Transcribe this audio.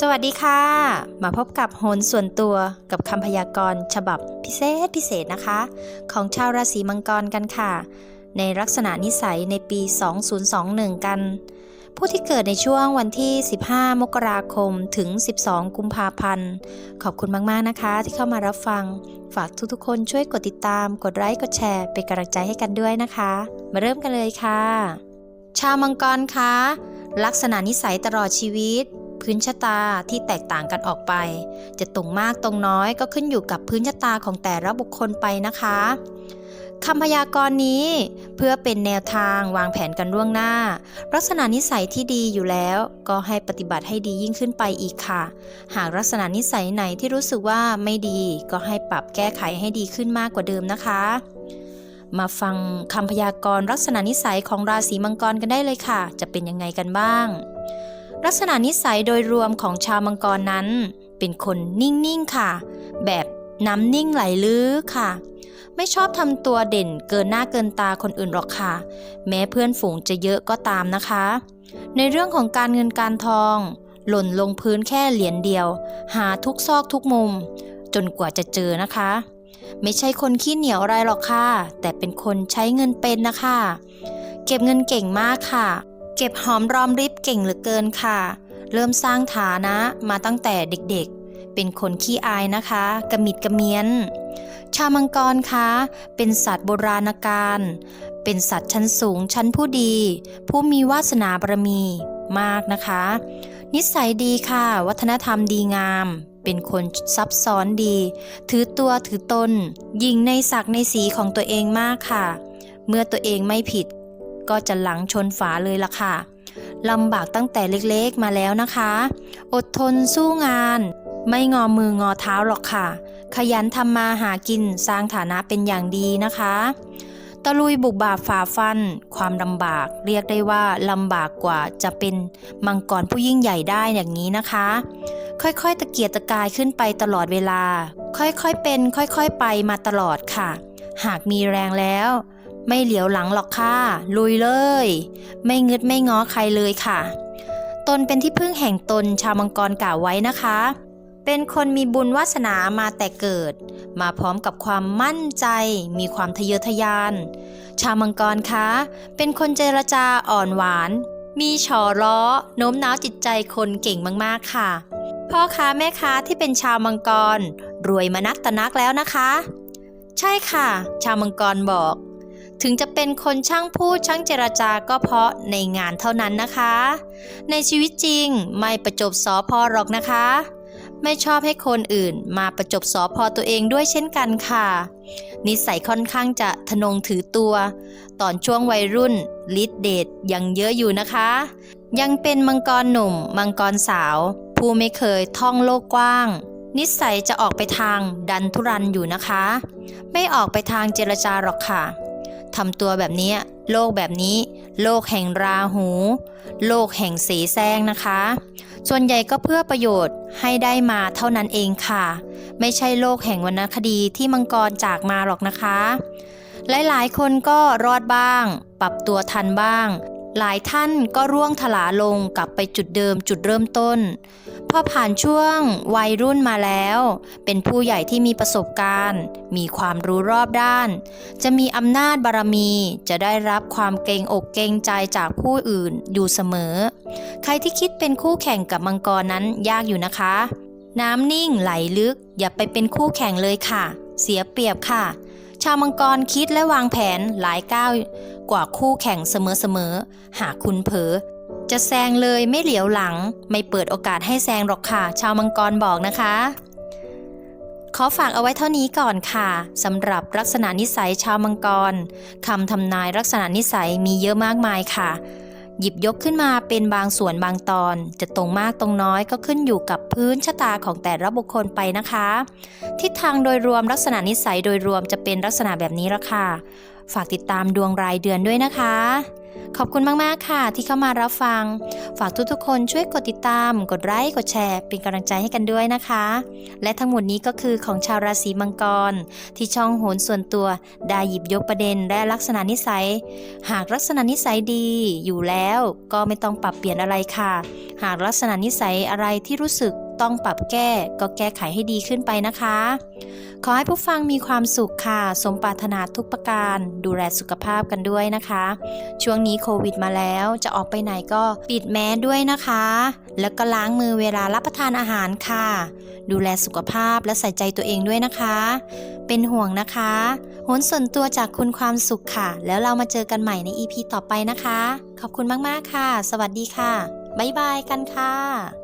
สวัสดีค่ะ มาพบกับโหนส่วนตัวกับคำพยากรณ์ฉบับพิเศษพิเศษนะคะ ของชาวราศีมังกรกันค่ะ ในลักษณะนิสัยในปี 2021 กัน ผู้ที่เกิดในช่วงวันที่ 15 มกราคมถึง 12 กุมภาพันธ์ ขอบคุณมากๆนะคะ ที่เข้ามารับฟัง ฝากทุกๆคนช่วยกดติดตาม กดไลค์กดแชร์เป็นกำลังใจให้กันด้วยนะคะ มาเริ่มกันเลยค่ะ ชาวมังกรคะลักษณะนิสัยตลอดชีวิต พื้นชะตาที่แตกต่างกันออกไป จะตรงมากตรงน้อยก็ขึ้นอยู่กับพื้นชะตาของแต่ละบุคคลไปนะคะคำพยากรณ์นี้เพื่อเป็นแนวทางวางแผนกันล่วงหน้า ลักษณะนิสัยที่ดีอยู่แล้ว ก็ให้ปฏิบัติให้ดียิ่งขึ้นไปอีกค่ะ หากลักษณะนิสัยไหนที่รู้สึกว่าไม่ดี ก็ให้ปรับแก้ไขให้ดีขึ้นมากกว่าเดิมนะคะ มาฟังคำพยากรณ์ลักษณะนิสัยของราศีมังกรกันได้เลยค่ะ จะเป็นยังไงกันบ้าง ลักษณะนิสัยโดยรวมของชาวมังกรนั้น เป็นคนนิ่งๆค่ะ แบบน้ำนิ่งไหลลึกค่ะ ไม่ชอบทำตัวเด่นเกินหน้าเกินตาคนอื่นหรอกค่ะ แม้เพื่อนฝูงจะเยอะก็ตามนะคะ ในเรื่องของการเงินการทอง หล่นลงพื้นแค่เหรียญเดียว หาทุกซอกทุกมุม จนกว่าจะเจอนะคะ ไม่ใช่คนขี้เหนียวอะไรหรอกค่ะ แต่เป็นคนใช้เงินเป็นนะคะ เก็บเงินเก่งมากค่ะ ก็บหอมรอมริบเก่งเหลือเกินค่ะ เริ่มสร้างฐานะมาตั้งแต่เด็กๆ เป็นคนขี้อายนะคะ กระมิดกระเมียน ชามังกรคะเป็นสัตว์โบราณกาลเป็นสัตว์ชั้นสูงชั้นผู้ดี ผู้มีวาสนาบารมีมากนะคะ นิสัยดีค่ะ วัฒนธรรมดีงาม เป็นคนซับซ้อนดี ถือตัวถือตนยิงในศักในสีของตัวเองมากค่ะ เมื่อตัวเองไม่ผิด ก็จะหลังชนฝาเลยล่ะค่ะลำบากตั้งแต่เล็กๆมาแล้วนะคะ อดทนสู้งาน ไม่งอมืองอเท้าหรอกค่ะ ขยันทำมาหากินสร้างฐานะเป็นอย่างดีนะคะตะลุยบุกบาฝ่าฟัน ความลำบากเรียกได้ว่าลำบากกว่าจะเป็นมังกรผู้ยิ่งใหญ่ได้อย่างนี้นะคะ ค่อยๆตะเกียกตะกายขึ้นไปตลอดเวลา ค่อยๆเป็น ค่อยๆไปมาตลอดค่ะ หากมีแรงแล้ว ไม่เหลียวหลังหรอกค่ะ ลุยเลย ไม่งึดไม่ง้อใครเลยค่ะ ตนเป็นที่พึ่งแห่งตนชาวมังกรกล่าวไว้นะคะ เป็นคนมีบุญวาสนามาแต่เกิด มาพร้อมกับความมั่นใจ มีความทะเยอทะยาน ชาวมังกรคะ เป็นคนเจรจาอ่อนหวาน มีฉอล้อโน้มน้าวจิตใจคนเก่งมากๆค่ะ พ่อค้าแม่ค้าที่เป็นชาวมังกร รวยมานักตะนักแล้วนะคะ ใช่ค่ะ ชาวมังกรบอก ถึงจะเป็นคนช่างพูดช่างเจรจาก็เพราะในงานเท่านั้นนะคะ ในชีวิตจริงไม่ประจบสอพอหรอกนะคะ ไม่ชอบให้คนอื่นมาประจบสอพอตัวเองด้วยเช่นกันค่ะ นิสัยค่อนข้างจะทะนงถือตัว ตอนช่วงวัยรุ่นลิดเดทยังเยอะอยู่นะคะ ยังเป็นมังกรหนุ่ม มังกรสาว ผู้ไม่เคยท่องโลกกว้างนิสัยจะออกไปทางดันทุรันอยู่นะคะ ไม่ออกไปทางเจรจาหรอกค่ะ ทำตัวแบบนี้ โลกแบบนี้ โลกแห่งราหู โลกแห่งสีแซงนะคะ ส่วนใหญ่ก็เพื่อประโยชน์ให้ได้มาเท่านั้นเองค่ะ ไม่ใช่โลกแห่งวรรณคดีที่มังกรจากมาหรอกนะคะ หลายๆ คนก็รอดบ้าง ปรับตัวทันบ้าง หลายท่านก็ร่วงถลาลงกลับไปจุดเดิมจุดเริ่มต้น พอผ่านช่วงวัยรุ่นมาแล้ว เป็นผู้ใหญ่ที่มีประสบการณ์ มีความรู้รอบด้าน จะมีอำนาจบารมี จะได้รับความเกรงอกเกรงใจจากผู้อื่นอยู่เสมอ ใครที่คิดเป็นคู่แข่งกับมังกรนั้นยากอยู่นะคะ น้ำนิ่งไหลลึก อย่าไปเป็นคู่แข่งเลยค่ะ เสียเปรียบค่ะ ชาวมังกรคิดและวางแผนหลายก้าวกว่าคู่แข่งเสมอๆ หากคุณเผลอจะแซงเลยไม่เหลียวหลัง ไม่เปิดโอกาสให้แซงหรอกค่ะ ชาวมังกรบอกนะคะ ขอฝากเอาไว้เท่านี้ก่อนค่ะสำหรับลักษณะนิสัยชาวมังกรคำทำนายลักษณะนิสัยมีเยอะมากมายค่ะ หยิบยกขึ้นมาเป็นบางส่วนบางตอน จะตรงมากตรงน้อยก็ขึ้นอยู่กับพื้นชะตาของแต่ละบุคคลไปนะคะ ทิศทางโดยรวมลักษณะนิสัยโดยรวมจะเป็นลักษณะแบบนี้ละค่ะ ฝากติดตามดวงรายเดือนด้วยนะคะ ขอบคุณมาก ๆ ค่ะ ที่เข้ามารับฟัง ฝากทุก ๆ คนช่วยกดติดตาม กดไลค์ กดแชร์ เป็นกำลังใจให้กันด้วยนะคะ และทั้งหมดนี้ก็คือของชาวราศีมังกร ที่ช่องโหนส่วนตัวได้หยิบยกประเด็นและลักษณะนิสัย หากลักษณะนิสัยดีอยู่แล้วก็ไม่ต้องปรับเปลี่ยนอะไรค่ะ หากลักษณะนิสัยอะไรที่รู้สึก ต้องปรับแก้ก็แก้ไขให้ดีขึ้นไปนะคะ ขอให้ผู้ฟังมีความสุขค่ะ สมปรารถนาทุกประการ ดูแลสุขภาพกันด้วยนะคะ ช่วงนี้โควิดมาแล้วจะออกไปไหนก็ปิดแมสด้วยนะคะ แล้วก็ล้างมือเวลารับประทานอาหารค่ะ ดูแลสุขภาพและใส่ใจตัวเองด้วยนะคะ เป็นห่วงนะคะโหนส่วนตัวจากคุณความสุขค่ะ แล้วเรามาเจอกันใหม่ใน EP ต่อไปนะคะ ขอบคุณมาก ๆ ค่ะ สวัสดีค่ะ บ๊ายบายกันค่ะ